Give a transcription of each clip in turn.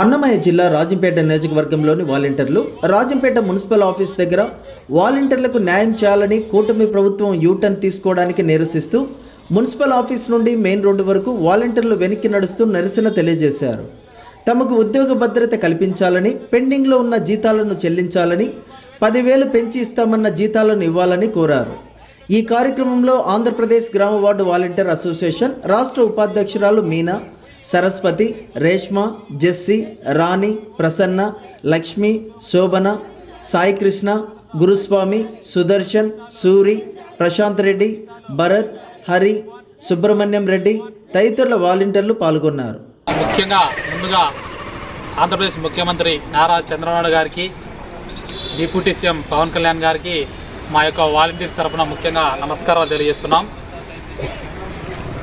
అన్నమయ్య జిల్లా రాజంపేట నియోజకవర్గంలోని వాలంటీర్లు రాజంపేట మున్సిపల్ ఆఫీస్ దగ్గర వాలంటీర్లకు న్యాయం చేయాలని కూటమి ప్రభుత్వం యూటర్న్ తీసుకోవడానికి నిరసిస్తూ మున్సిపల్ ఆఫీస్ నుండి మెయిన్ రోడ్డు వరకు వాలంటీర్లు వెనక్కి నడుస్తూ నిరసన తెలియజేశారు. తమకు ఉద్యోగ భద్రత కల్పించాలని పెండింగ్లో ఉన్న జీతాలను చెల్లించాలని పదివేలు పెంచి ఇస్తామన్న జీతాలను ఇవ్వాలని కోరారు. ఈ కార్యక్రమంలో ఆంధ్రప్రదేశ్ గ్రామ వార్డు వాలంటీర్ అసోసియేషన్ రాష్ట్ర ఉపాధ్యక్షురాలు మీనా సరస్వతి రేష్మ జెస్సి రాణి ప్రసన్న లక్ష్మి శోభన సాయికృష్ణ గురుస్వామి సుదర్శన్ సూరి ప్రశాంత్ రెడ్డి భరత్ హరి సుబ్రహ్మణ్యం రెడ్డి తదితరుల వాలంటీర్లు పాల్గొన్నారు. ముఖ్యంగా ముందుగా ఆంధ్రప్రదేశ్ ముఖ్యమంత్రి నారా చంద్రబాబు గారికి డిప్యూటీ సీఎం పవన్ కళ్యాణ్ గారికి మా యొక్క వాలంటీర్స్ తరఫున ముఖ్యంగా నమస్కారాలు తెలియజేస్తున్నాం.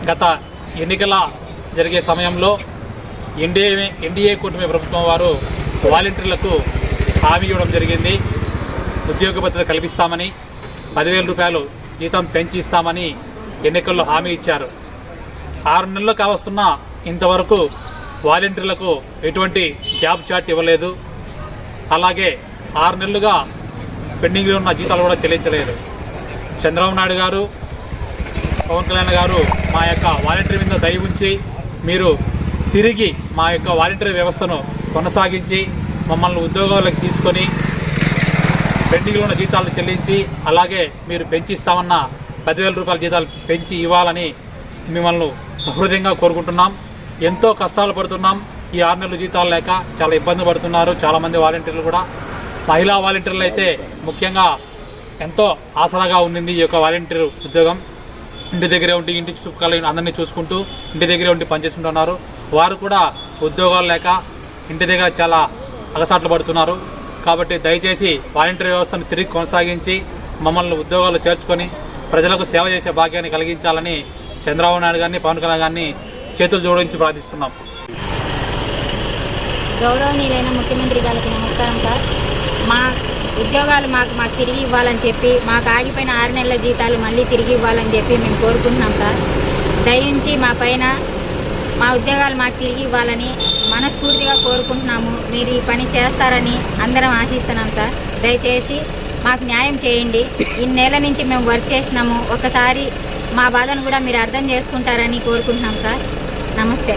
గత ఎన్నికల జరిగే సమయంలో ఎన్డీఏ ఎన్డీఏ కూటమి ప్రభుత్వం వారు వాలంటీర్లకు హామీ ఇవ్వడం జరిగింది. ఉద్యోగ భద్రత కల్పిస్తామని పదివేల రూపాయలు జీతం పెంచి ఇస్తామని ఎన్నికల్లో హామీ ఇచ్చారు. ఆరు నెలలు కావస్తున్న ఇంతవరకు వాలంటీర్లకు ఎటువంటి జాబ్ చాట్ ఇవ్వలేదు. అలాగే ఆరు నెలలుగా పెండింగ్లో ఉన్న జీతాలు కూడా చెల్లించలేదు. చంద్రబాబు నాయుడు గారు పవన్ కళ్యాణ్ గారు మా యొక్క వాలంటీర్ మీద దయ ఉంచి మీరు తిరిగి మా యొక్క వాలంటీర్ వ్యవస్థను కొనసాగించి మమ్మల్ని ఉద్యోగాలకు తీసుకొని పెండింగ్లో ఉన్న జీతాలు చెల్లించి అలాగే మీరు పెంచిస్తామన్న పదివేల రూపాయల జీతాలు పెంచి ఇవ్వాలని మిమ్మల్ని సహృదయంగా కోరుకుంటున్నాం. ఎంతో కష్టాలు పడుతున్నాం. ఈ ఆరు నెలల జీతాలు లేక చాలా ఇబ్బంది పడుతున్నారు. చాలామంది వాలంటీర్లు కూడా. మహిళా వాలంటీర్లు అయితే ముఖ్యంగా ఎంతో ఆసరాగా ఉండింది ఈ యొక్క వాలంటీర్ ఉద్యోగం. ఇంటి దగ్గరే ఉండి ఇంటి చుట్టుపక్కల అందరినీ చూసుకుంటూ ఇంటి దగ్గరే ఉండి పనిచేసుకుంటున్నారు. వారు కూడా ఉద్యోగాలు లేక ఇంటి దగ్గర చాలా అలసాట్లు పడుతున్నారు. కాబట్టి దయచేసి వాలంటీర్ వ్యవస్థను తిరిగి కొనసాగించి మమ్మల్ని ఉద్యోగాలు చేర్చుకొని ప్రజలకు సేవ చేసే భాగ్యాన్ని కలిగించాలని చంద్రబాబు నాయుడు గారిని పవన్ కళ్యాణ్ గారిని చేతులు జోడించి ప్రార్థిస్తున్నాం. గౌరవనీయులైన ముఖ్యమంత్రి గారికి నమస్కారం సార్. మా ఉద్యోగాలు మాకు మాకు తిరిగి ఇవ్వాలని చెప్పి మాకు ఆగిపోయిన ఆరు నెలల జీతాలు మళ్ళీ తిరిగి ఇవ్వాలని చెప్పి మేము కోరుకుంటున్నాం సార్. దయించి మా పైన మా ఉద్యోగాలు మాకు తిరిగి ఇవ్వాలని మనస్ఫూర్తిగా కోరుకుంటున్నాము. మీరు ఈ పని చేస్తారని అందరం ఆశిస్తున్నాం సార్. దయచేసి మాకు న్యాయం చేయండి. ఇన్నేళ్ళ నుంచి మేము వర్క్ చేసినాము ఒకసారి మా బాధను కూడా మీరు అర్థం చేసుకుంటారని కోరుకుంటున్నాం సార్. నమస్తే.